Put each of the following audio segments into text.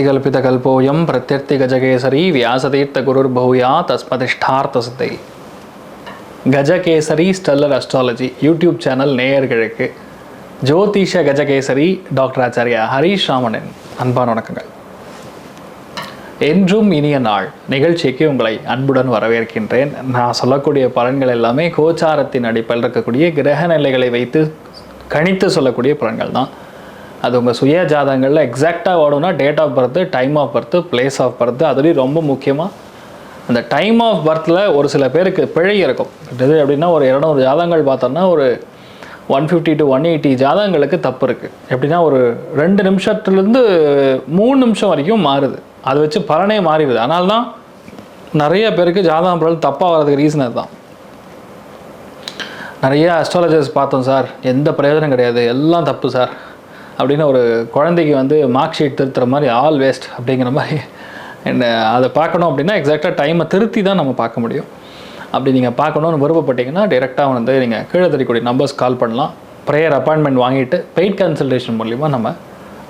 அர்த்திகல்பிதகல்போயம் பிரத்யர்த்தி கஜகேசரி வியாசதீர்த்த குருர் பௌயா தஸ்மதிஷ்டார்த்த சித்தை Gajakesari stellar astrology YouTube channel நேயர்களுக்கு ஜோதிஷ கஜகேசரி டாக்டர் ஆச்சாரியா ஹரீஷ் ராமனின் அன்பான வணக்கங்கள். என்றும் இனிய நாள் நிகழ்ச்சிக்கு உங்களை அன்புடன் வரவேற்கின்றேன். நான் சொல்லக்கூடிய பலன்கள் எல்லாமே கோச்சாரத்தின் அடிப்படையில் இருக்கக்கூடிய கிரக நிலைகளை வைத்து கணித்து சொல்லக்கூடிய பலன்கள் தான். அது உங்கள் சுய ஜாதகங்களில் எக்ஸாக்டாக ஓடும்னா date of birth time of birth place of birth அதுலேயும் ரொம்ப முக்கியமாக அந்த டைம் ஆஃப் பர்த்தில் ஒரு சில பேருக்கு பிழை இருக்கும். இது எப்படின்னா ஒரு இரநூறு ஜாதகங்கள் பார்த்தோம்னா ஒரு one fifty to one eighty ஜாதகங்களுக்கு தப்பு இருக்குது எப்படின்னா ஒரு ரெண்டு நிமிஷத்துலேருந்து மூணு நிமிஷம் வரைக்கும் மாறுது. அதை வச்சு பலனே மாறிடுது அதனால தான் நிறைய பேருக்கு ஜாதகம் பலன் தப்பாக வர்றதுக்கு ரீசன் அதுதான். நிறைய அஸ்ட்ராலஜர்ஸ் பார்த்தோம் சார். எந்த பிரயோஜனம் கிடையாது. எல்லாம் தப்பு சார். அப்படின்னு ஒரு குழந்தைக்கு வந்து மார்க் ஷீட் திருத்துற மாதிரி ஆல் வேஸ்ட் அப்படிங்கிற மாதிரி என்ன அதை பார்க்கணும் அப்படின்னா எக்ஸாக்டாக டைமை திருத்தி தான் நம்ம பார்க்க முடியும். அப்படி நீங்கள் பார்க்கணுன்னு விருப்பப்பட்டீங்கன்னா டேரெக்டாக வந்து நீங்கள் கீழே தெரியக்கூடிய நம்பர்ஸ் கால் பண்ணலாம். ப்ரேயர் அப்பாயின்மெண்ட் வாங்கிட்டு பெய்ட் கன்சல்டேஷன் மூலிமா நம்ம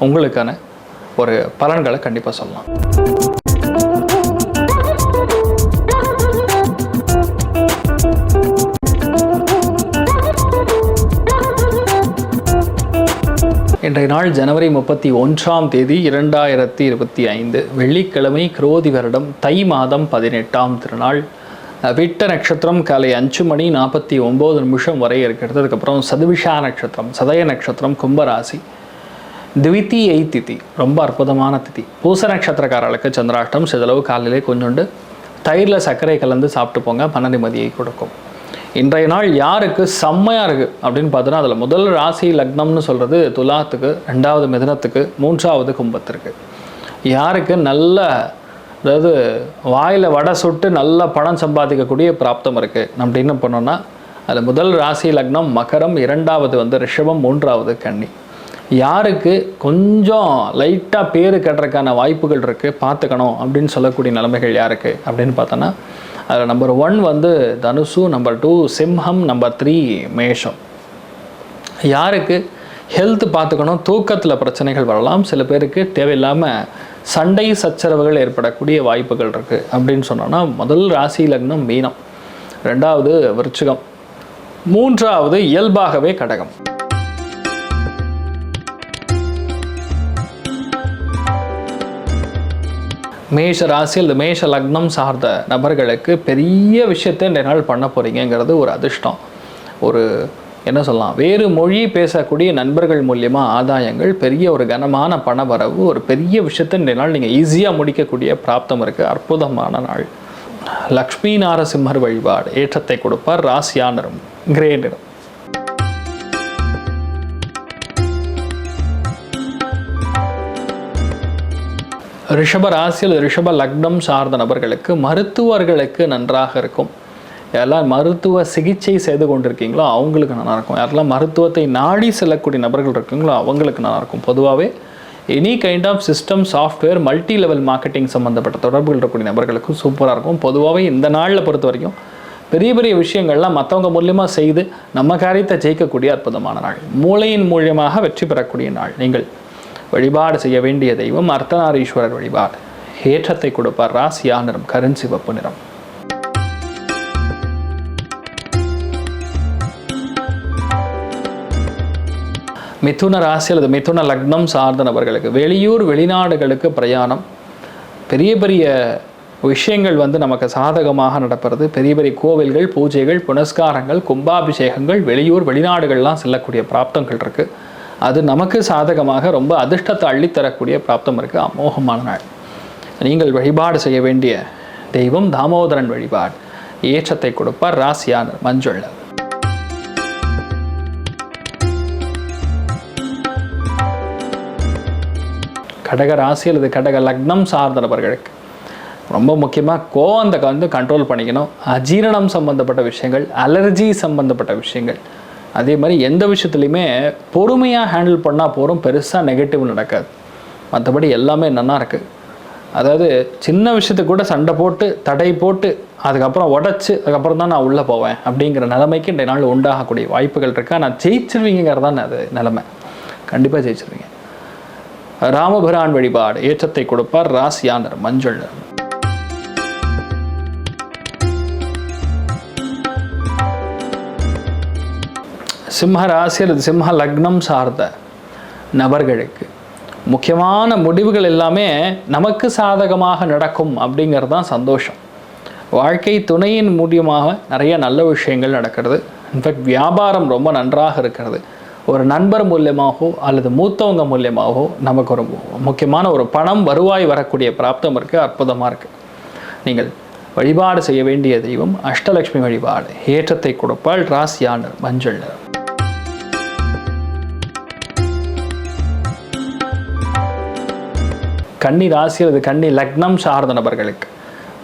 உங்களுக்கான ஒரு பலன்களை கண்டிப்பாக சொல்லலாம். இன்றைய நாள் ஜனவரி முப்பத்தி ஒன்றாம் தேதி இரண்டாயிரத்தி இருபத்தி ஐந்து. வெள்ளிக்கிழமை குரோதி வருடம் தை மாதம் பதினெட்டாம் திருநாள். விட்ட நட்சத்திரம் காலை அஞ்சு மணி நாற்பத்தி ஒம்பது நிமிஷம் வரை இருக்கிறது. அதுக்கப்புறம் சதுவிஷா நட்சத்திரம் சதய நட்சத்திரம் கும்பராசி. திவித்தியை திதி ரொம்ப அற்புதமான திதி. பூச நட்சத்திரக்காரர்களுக்கு சந்திராஷ்டம் சிதளவு காலையிலே கொஞ்சோண்டு. தயிரில் சர்க்கரை கலந்து சாப்பிட்டு போங்க மன நிம்மதியை கொடுக்கும். இன்றைய நாள் யாருக்கு செம்மையாக இருக்குது அப்படின்னு பார்த்தோன்னா அதில் முதல் ராசி லக்னம்னு சொல்கிறது துலாத்துக்கு ரெண்டாவது மிதனத்துக்கு மூன்றாவது கும்பத்திற்கு. யாருக்கு நல்ல அதாவது வாயில் வடை சுட்டு நல்ல பணம் சம்பாதிக்கக்கூடிய பிராப்தம் இருக்குது நம்ம என்ன பண்ணோன்னா அதில் முதல் ராசி லக்னம் மகரம் இரண்டாவது வந்து ரிஷபம் மூன்றாவது கன்னி. யாருக்கு கொஞ்சம் லைட்டாக பேர் கட்டுறதுக்கான வாய்ப்புகள் இருக்குது பார்த்துக்கணும் அப்படின்னு சொல்லக்கூடிய நிலைமைகள் யாருக்கு அப்படின்னு பார்த்தோன்னா அதில் நம்பர் ஒன் வந்து தனுசு நம்பர் டூ சிம்ஹம் நம்பர் த்ரீ மேஷம். யாருக்கு? ஹெல்த் பார்த்துக்கணும் தூக்கத்தில் பிரச்சனைகள் வரலாம். சில பேருக்கு தேவையில்லாமல் சண்டை சச்சரவுகள் ஏற்படக்கூடிய வாய்ப்புகள் இருக்குது அப்படின்னு சொன்னோன்னா முதல் ராசி லக்னம் மீனம். ரெண்டாவது விருச்சிகம். மூன்றாவது இயல்பாகவே கடகம். மேஷ ராசி அல்லது மேஷ லக்னம் சார்ந்த நபர்களுக்கு பெரிய விஷயத்தை இந்த நாள் பண்ண போகிறீங்கிறது ஒரு அதிர்ஷ்டம். ஒரு என்ன சொல்லலாம் வேறு மொழி பேசக்கூடிய நண்பர்கள் மூலியமாக ஆதாயங்கள் பெரிய ஒரு கனமான பண வரவு ஒரு பெரிய விஷயத்தை இந்த நாள் நீங்கள் ஈஸியாக முடிக்கக்கூடிய பிராப்தம் இருக்குது அற்புதமான நாள். லக்ஷ்மி நாரசிம்மர் வழிபாடு ஏற்றத்தை கொடுப்பார். ராசியானரும் நிறம் ரிஷப ராசியில் ரிஷப லக்னம் சார்ந்த நபர்களுக்கு மருத்துவர்களுக்கு நன்றாக இருக்கும். யாரெல்லாம் மருத்துவ சிகிச்சை செய்து கொண்டிருக்கீங்களோ அவங்களுக்கு நல்லாயிருக்கும் யாரெல்லாம் மருத்துவத்தை நாடி செல்லக்கூடிய நபர்கள் இருக்கீங்களோ அவங்களுக்கு நல்லாயிருக்கும் பொதுவாகவே any kind of system software multi level marketing சம்மந்தப்பட்ட தொடர்புகள் இருக்கக்கூடிய நபர்களுக்கும் சூப்பராக இருக்கும். பொதுவாகவே இந்த நாளில் பொறுத்த வரைக்கும் பெரிய பெரிய விஷயங்கள்லாம் மற்றவங்க மூலியமாக செய்து நம்ம காரியத்தை ஜெயிக்கக்கூடிய அற்புதமான நாள். மூளையின் மூலியமாக வெற்றி பெறக்கூடிய நாள். நீங்கள் வழிபாடு செய்ய வேண்டிய தெய்வம் அர்த்தநாரீஸ்வரர் வழிபாடு. ஏற்றத்தை கொடுப்பார் ராசியா நிறம் கருஞ்சிவப்பு நிறம். மிதுன ராசி அல்லது மிதுன லக்னம் சார்ந்த நபர்களுக்கு வெளியூர் வெளிநாடுகளுக்கு பிரயாணம். பெரிய பெரிய விஷயங்கள் வந்து நமக்கு சாதகமாக நடப்பது. பெரிய பெரிய கோவில்கள் பூஜைகள் புனஸ்காரங்கள் கும்பாபிஷேகங்கள் வெளியூர் வெளிநாடுகள்லாம் செல்லக்கூடிய பிராப்தங்கள் இருக்குது அது நமக்கு சாதகமாக ரொம்ப அதிர்ஷ்டத்தை அள்ளித்தரக்கூடிய பிராப்தம் இருக்குது அமோகமான நாள். நீங்கள் வழிபாடு செய்ய வேண்டிய தெய்வம் தாமோதரன் வழிபாடு. ஏற்றத்தை கொடுப்பார் ராசியான மஞ்சள் கடக ராசி அல்லது கடக லக்னம் சார்ந்த நபர்களுக்கு ரொம்ப முக்கியமாக கோவத்தை வந்து கண்ட்ரோல் பண்ணிக்கணும். அஜீரணம் சம்பந்தப்பட்ட விஷயங்கள் அலர்ஜி சம்பந்தப்பட்ட விஷயங்கள். அதே மாதிரி எந்த விஷயத்துலையுமே பொறுமையாக ஹேண்டில் பண்ணால் போகிறோம் பெருசாக நெகட்டிவ் நடக்காது. மற்றபடி எல்லாமே நல்லா இருக்குது அதாவது சின்ன விஷயத்துக்கு கூட சண்டை போட்டு தடை போட்டு அதுக்கப்புறம் உடச்சி அதுக்கப்புறம் தான் நான் உள்ளே போவேன் அப்படிங்கிற நிலைமைக்கு இந்த நாள் உண்டாகக்கூடிய வாய்ப்புகள் இருக்கா? நான் ஜெயிச்சிருவீங்கிறது தான் அது நிலைமை. கண்டிப்பாக ஜெயிச்சிருவீங்க. ராமபிரான் வழிபாடு ஏற்றத்தை கொடுப்பார் ராசியானர் மஞ்சள் நிறம். சிம்ம ராசி அல்லது சிம்ம லக்னம் சார்ந்த நபர்களுக்கு முக்கியமான முடிவுகள் எல்லாமே நமக்கு சாதகமாக நடக்கும் அப்படிங்கிறது தான் சந்தோஷம். வாழ்க்கை துணையின் மூலியமாக நிறைய நல்ல விஷயங்கள் நடக்கிறது. இன்ஃபேக்ட் வியாபாரம் ரொம்ப நன்றாக இருக்கிறது. ஒரு நண்பர் மூலியமாகவோ அல்லது மூத்தவங்க மூலியமாகவோ நமக்கு ஒரு முக்கியமான ஒரு பணம் வருவாய் வரக்கூடிய பிராப்தம் இருக்குது அற்புதமாக இருக்குது நீங்கள் வழிபாடு செய்ய வேண்டிய தெய்வம் அஷ்டலட்சுமி வழிபாடு ஏற்றத்தை கொடுப்பால் ராசியானர் மஞ்சள் கன்னி ராசி அல்லது கன்னி லக்னம் சார்ந்த நபர்களுக்கு.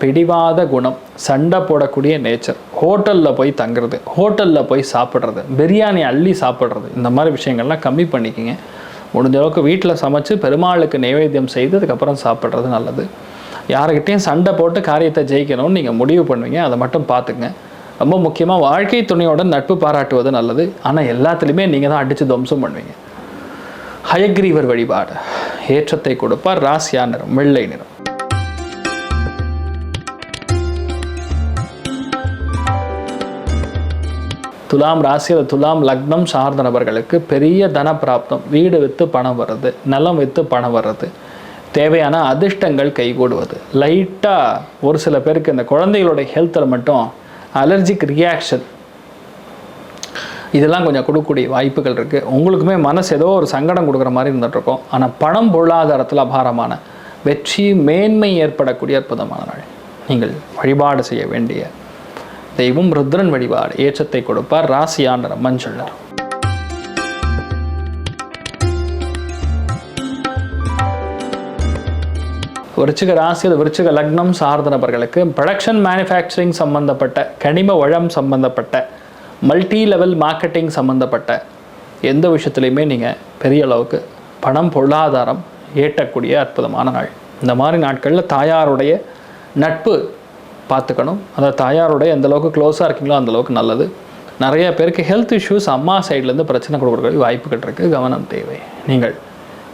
பிடிவாத குணம் சண்டை போடக்கூடிய நேச்சர் ஹோட்டலில் போய் தங்குறது ஹோட்டலில் போய் சாப்பிட்றது பிரியாணி அள்ளி சாப்பிட்றது இந்த மாதிரி விஷயங்கள்லாம் கம்மி பண்ணிக்கங்க. முடிஞ்ச அளவுக்கு வீட்டில் சமைச்சு பெருமாளுக்கு நைவேத்தியம் செய்து அதுக்கப்புறம் சாப்பிட்றது நல்லது. யாருக்கிட்டேயும் சண்டை போட்டு காரியத்தை ஜெயிக்கணும்னு நீங்கள் முடிவு பண்ணுவீங்க அதை மட்டும் பார்த்துங்க ரொம்ப முக்கியமாக வாழ்க்கை துணையோட நட்பு பாராட்டுவது நல்லது. ஆனால் எல்லாத்துலேயுமே நீங்கள் தான் அடித்து துவம்சம் பண்ணுவீங்க. ஹயக்ரீவர் வழிபாடு. ஏற்றத்தை கொடுப்பார். ராசியா நிறம் வெள்ளை நிறம். துலாம் ராசியில் துலாம் லக்னம் சார்ந்த நபர்களுக்கு பெரிய தன பிராப்தம் வீடு விற்று பணம் வர்றது நிலம் விற்று பணம் வர்றது தேவையான அதிர்ஷ்டங்கள் கைகூடுவது. லைட்டாக ஒரு சில பேருக்கு இந்த குழந்தைகளுடைய ஹெல்த்தில் மட்டும் அலர்ஜிக் ரியாக்ஷன் இதெல்லாம் கொஞ்சம் கொடுக்கக்கூடிய வாய்ப்புகள் இருக்குது உங்களுக்குமே மனசு ஏதோ ஒரு சங்கடம் கொடுக்குற மாதிரி இருந்துகிட்ருக்கோம் ஆனால் பணம் பொருளாதாரத்தில் அபாரமான வெற்றி மேன்மை ஏற்படக்கூடிய அற்புதமான நாள். நீங்கள் வழிபாடு செய்ய வேண்டிய தெய்வம் ருத்ரன் வழிபாடு. ஏற்றத்தை கொடுப்பார் ராசியாண்டர் மஞ்சள் நிறம். விருச்சிக ராசி அது விருச்சிக லக்னம் சார்ந்த நபர்களுக்கு ப்ரொடக்ஷன் மேனுஃபேக்சரிங் சம்பந்தப்பட்ட கனிம வளம் சம்பந்தப்பட்ட மல்டி லெவல் மார்க்கெட்டிங் சம்மந்தப்பட்ட எந்த விஷயத்துலையுமே நீங்கள் பெரிய அளவுக்கு பணம் பொருளாதாரம் ஏற்றக்கூடிய அற்புதமான நாள். இந்த மாதிரி நாட்களில் தாயாருடைய நட்பு பார்த்துக்கணும். அதாவது தாயாருடைய எந்தளவுக்கு க்ளோஸாக இருக்கீங்களோ அந்த அளவுக்கு நல்லது. நிறைய பேருக்கு ஹெல்த் இஷ்யூஸ் அம்மா சைட்லேருந்து பிரச்சனை கொடுக்கக்கூடிய வாய்ப்புகள் இருக்குது கவனம் தேவை. நீங்கள்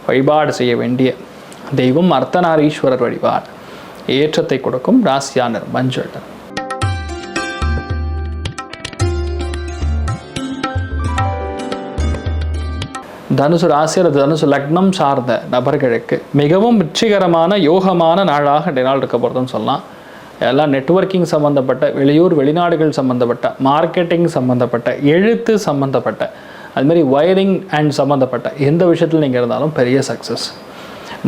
வழிபாடு செய்ய வேண்டிய தெய்வம் அர்த்தநாரீஸ்வரர் வழிபாடு. ஏற்றத்தை கொடுக்கும் ராசியானர் மஞ்சள் தனுசு ராசி அல்லது தனுசு லக்னம் சார்ந்த நபர்களுக்கு மிகவும் வெற்றிகரமான யோகமான நாளாக இந்த நாள் இருக்க போகிறதுன்னு சொல்லலாம். எல்லாம் நெட்வொர்க்கிங் சம்மந்தப்பட்ட வெளியூர் வெளிநாடுகள் சம்மந்தப்பட்ட மார்க்கெட்டிங் சம்மந்தப்பட்ட எழுத்து சம்மந்தப்பட்ட அதுமாதிரி வயரிங் அண்ட் சம்மந்தப்பட்ட எந்த விஷயத்தில் நீங்கள் இருந்தாலும் பெரிய சக்ஸஸ்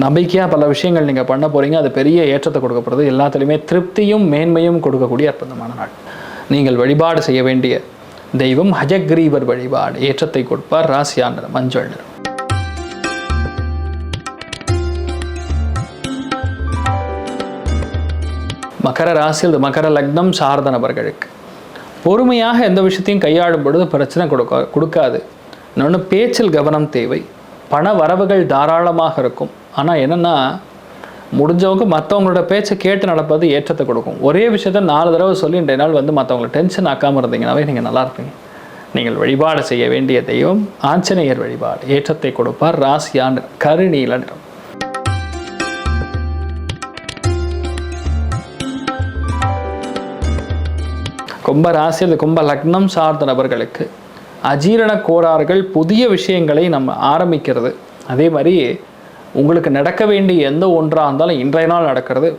நம்பிக்கையாக பல விஷயங்கள் நீங்கள் பண்ண போகிறீங்க அது பெரிய ஏற்றத்தை கொடுக்க போகிறது எல்லாத்துலேயுமே திருப்தியும் மேன்மையும் கொடுக்கக்கூடிய அற்புதமான நாள். நீங்கள் வழிபாடு செய்ய வேண்டிய தெய்வம் ஹஜக்ரீவர் வழிபாடு ஏற்றத்தை கொடுப்பார் ராசியாண்டர் மஞ்சள் நிறம் மகர ராசி அல்லது மகர லக்னம் சார்ந்த நபர்களுக்கு. பொறுமையாக எந்த விஷயத்தையும் கையாளும் பொழுது பிரச்சனை கொடுக்க கொடுக்காது. இன்னொன்று பேச்சில் கவனம் தேவை. பண வரவுகள் தாராளமாக இருக்கும். ஆனால் என்னென்னா முடிஞ்சவங்க மற்றவங்களோட பேச்சை கேட்டு நடப்பது ஏற்றத்தை கொடுக்கும். ஒரே விஷயத்த நாலு தடவை சொல்லி இன்றைய நாள் வந்து மற்றவங்களை டென்ஷன் ஆக்காமல் இருந்தீங்கன்னாவே நீங்கள் நல்லா இருப்பீங்க. நீங்கள் வழிபாடு செய்ய வேண்டிய தெய்வம் ஆஞ்சநேயர் வழிபாடு. ஏற்றத்தை கொடுப்பார் ராசியான் கருநீல நிறம். கும்ப ராசி அல்லது கும்ப லக்னம் சார்ந்த நபர்களுக்கு அஜீரண கோளாறுகள் புதிய விஷயங்களை நம்ம ஆரம்பிக்கிறது. அதே மாதிரி உங்களுக்கு நடக்க வேண்டிய எந்த ஒன்றாக இருந்தாலும் இன்றைய நாள் நடக்கிறது.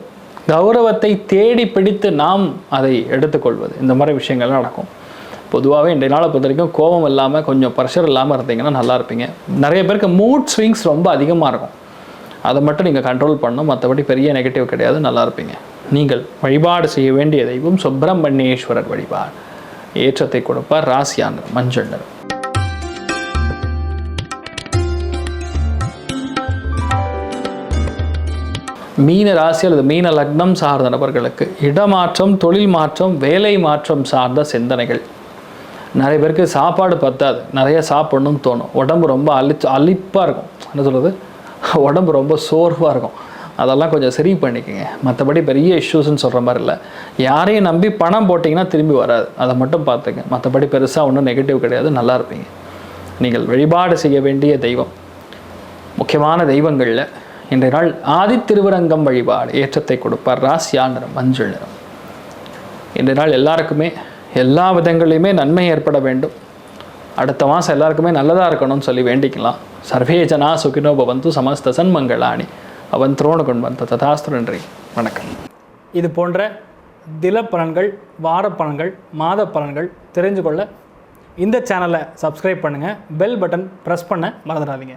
கௌரவத்தை தேடி பிடித்து நாம் அதை எடுத்துக்கொள்வது. இந்த மாதிரி விஷயங்கள்லாம் நடக்கும். பொதுவாகவே இன்றைய நாளை பொறுத்த வரைக்கும் கோபம் இல்லாமல் கொஞ்சம் ப்ரெஷர் இல்லாமல் இருந்தீங்கன்னா நல்லா இருப்பீங்க. நிறைய பேருக்கு மூட் ஸ்விங்ஸ் ரொம்ப அதிகமாக இருக்கும். அதை மட்டும் நீங்கள் கண்ட்ரோல் பண்ணணும். மற்றபடி பெரிய நெகட்டிவ் கிடையாது. நல்லா இருப்பீங்க. நீங்கள் வழிபாடு செய்ய வேண்டிய தெய்வம் சுப்பிரமணியேஸ்வரர் வழிபாடு. ஏற்றத்தை கொடுப்பார் ராசியான மஞ்சள் நிறம். மீன ராசி அல்லது மீன லக்னம் சார்ந்த நபர்களுக்கு இடமாற்றம் தொழில் மாற்றம் வேலை மாற்றம் சார்ந்த சிந்தனைகள். நிறைய பேருக்கு சாப்பாடு பத்தாது. நிறைய சாப்பிடணும்னு தோணும். உடம்பு ரொம்ப அழிச்சு அழிப்பாக இருக்கும். என்ன சொல்கிறது உடம்பு ரொம்ப சோர்வாக இருக்கும். அதெல்லாம் கொஞ்சம் சரி பண்ணிக்கங்க. மற்றபடி பெரிய இஷ்யூஸ்ன்னு சொல்கிற மாதிரி இல்லை. யாரையும் நம்பி பணம் போட்டிங்கன்னா திரும்பி வராது. அதை மட்டும் பார்த்துங்க. மற்றபடி பெருசாக ஒன்றும் நெகட்டிவ் கிடையாது. நல்லா இருப்பீங்க. நீங்கள் வழிபாடு செய்ய வேண்டிய தெய்வம். முக்கியமான தெய்வங்களில் இன்றைய நாள் ஆதித்திருவரங்கம் வழிபாடு ஏற்றத்தை கொடுப்பார். ராசியா நிறம் மஞ்சள் நிறம். இன்றைய நாள் எல்லாருக்குமே எல்லா விதங்களையுமே நன்மை ஏற்பட வேண்டும். அடுத்த மாதம் எல்லாருக்குமே நல்லதாக இருக்கணும்னு சொல்லி வேண்டிக்கலாம். சர்வே ஜனா சுகினோ பவந்து சமஸ்த சன்மங்களாணி அவன் துரோண கொண்டு ததாஸ்து நன்றி வணக்கம். இது போன்ற தில பலன்கள் வார பலன்கள் மாத பலன்கள் தெரிஞ்சு கொள்ள இந்த சேனலை சப்ஸ்கிரைப் பண்ணுங்கள் பெல் பட்டன் ப்ரெஸ் பண்ண மறந்துடாதீங்க.